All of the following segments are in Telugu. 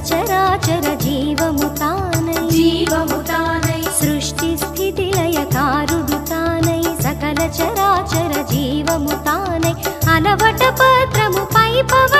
చరాచర జీవము తానై జీవము తానై సృష్టి స్థితి లయకారుడు తానై సకల చరాచర జీవము తానై అలవట పత్రము పై పవళించే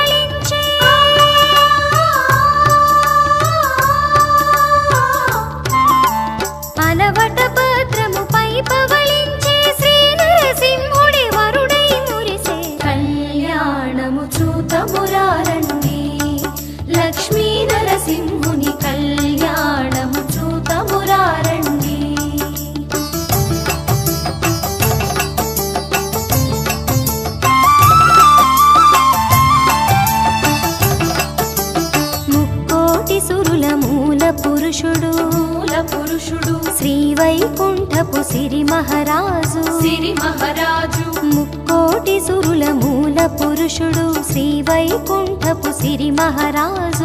పురుషుడు. శ్రీ వైకుంఠపు సిరి మహారాజు. సిరి మహారాజు. ముక్కోటి సురుల మూల పురుషుడు. శ్రీ వైకుంఠపు సిరి మహారాజు.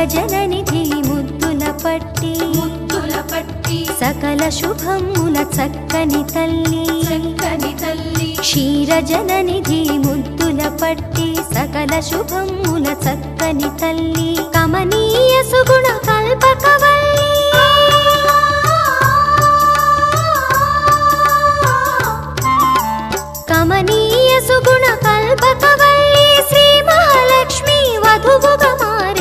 క్షీరజననిధి ముద్దుల పట్టి. ముద్దుల పట్టి. సకల శుభముల చక్కని తల్లి. చక్కని తల్లి. ముద్దుల పట్టి. సకల శుభముల చక్కని తల్లి. కమనీయ సుగుణ కల్పకవల్లి కమనీయ సుగుణ కల్పకవల్లి శ్రీ మహాలక్ష్మి వధువుగా మారే